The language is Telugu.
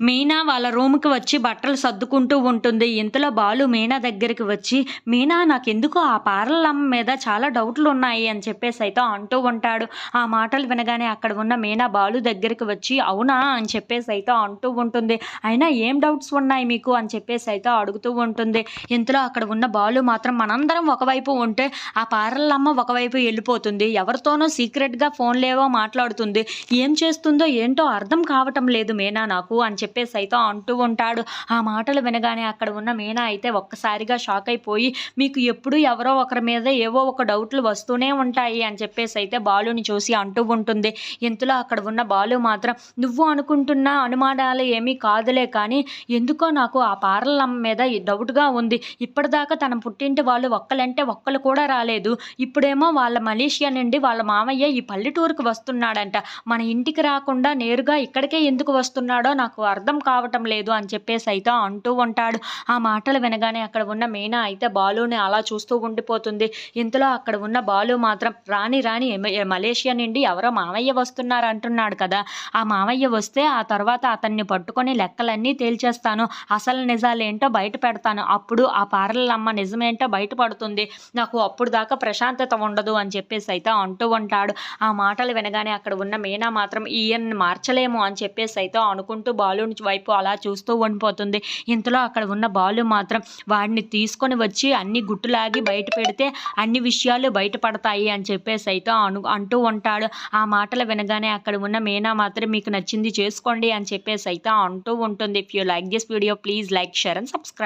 మీనా వాళ్ళ రూమ్కి వచ్చి బట్టలు సర్దుకుంటూ ఉంటుంది. ఇంతలో బాలు మీనా దగ్గరికి వచ్చి మీనా నాకెందుకు ఆ పార్లమ్మ మీద చాలా డౌట్లు ఉన్నాయి అని చెప్పేసి అయితే అంటూ ఉంటాడు. ఆ మాటలు వినగానే అక్కడ ఉన్న మీనా బాలు దగ్గరికి వచ్చి అవునా అని చెప్పేసి అయితే అంటూ ఉంటుంది. అయినా ఏం డౌట్స్ ఉన్నాయి మీకు? అని చెప్పేసి అయితే అడుగుతూ ఉంటుంది. ఇంతలో అక్కడ ఉన్న బాలు మాత్రం మనందరం ఒకవైపు ఉంటే ఆ పార్లమ్మ ఒకవైపు వెళ్ళిపోతుంది. ఎవరితోనో సీక్రెట్గా ఫోన్లేవో మాట్లాడుతుంది. ఏం చేస్తుందో ఏంటో అర్థం కావటం లేదు మీనా నాకు అని చెప్పి చెప్పేసి అయితే అంటూ ఉంటాడు. ఆ మాటలు వినగానే అక్కడ ఉన్న మీనా అయితే ఒక్కసారిగా షాక్ అయిపోయి మీకు ఎప్పుడు ఎవరో ఒకరి మీద ఏవో ఒక డౌట్లు వస్తూనే ఉంటాయి అని చెప్పేసి అయితే బాలుని చూసి అంటూ ఉంటుంది. ఇంతలో అక్కడ ఉన్న బాలు మాత్రం నువ్వు అనుకుంటున్న అనుమానాలు ఏమీ కాదులే కానీ ఎందుకో నాకు ఆ పార్లమ్మ మీద డౌట్గా ఉంది. ఇప్పటిదాకా తన పుట్టింటి వాళ్ళు ఒక్కలంటే ఒక్కలు కూడా రాలేదు. ఇప్పుడేమో వాళ్ళ మలేషియా నుండి వాళ్ళ మామయ్య ఈ పల్లెటూరుకు వస్తున్నాడంట. మన ఇంటికి రాకుండా నేరుగా ఇక్కడికే ఎందుకు వస్తున్నాడో నాకు అర్థం అర్థం కావటం లేదు అని చెప్పేసి అయితే అంటూ ఉంటాడు. ఆ మాటలు వినగానే అక్కడ ఉన్న మీనా అయితే బాలుని అలా చూస్తూ ఉండిపోతుంది. ఇంతలో అక్కడ ఉన్న బాలు మాత్రం రాని రాని మలేషియా నుండి ఎవరో మామయ్య వస్తున్నారు అంటున్నాడు కదా. ఆ మామయ్య వస్తే ఆ తర్వాత అతన్ని పట్టుకొని లెక్కలన్నీ తేల్చేస్తాను. అసలు నిజాలేంటో బయట పెడతాను. అప్పుడు ఆ పార్లమ్మ నిజమేంటో బయటపడుతుంది నాకు అప్పుడు దాకా ప్రశాంతత ఉండదు అని చెప్పేసి అయితే అంటూ ఉంటాడు. ఆ మాటలు వినగానే అక్కడ ఉన్న మీనా మాత్రం ఈయన్ని మార్చలేము అని చెప్పేసి అయితే అనుకుంటూ నుంచి వైపు అలా చూస్తూ ఉండిపోతుంది. ఇంతలో అక్కడ ఉన్న బాలు మాత్రం వాడిని తీసుకొని వచ్చి అన్ని గుట్టులాగి బయట పెడితే అన్ని విషయాలు బయటపడతాయి అని చెప్పేసి అయితే అను అంటూ ఉంటాడు. ఆ మాటలు వినగానే అక్కడ ఉన్న మీనా మాత్రం మీకు నచ్చింది చేసుకోండి అని చెప్పేసి అయితే అంటూ ఉంటుంది. If you like this video please like share and subscribe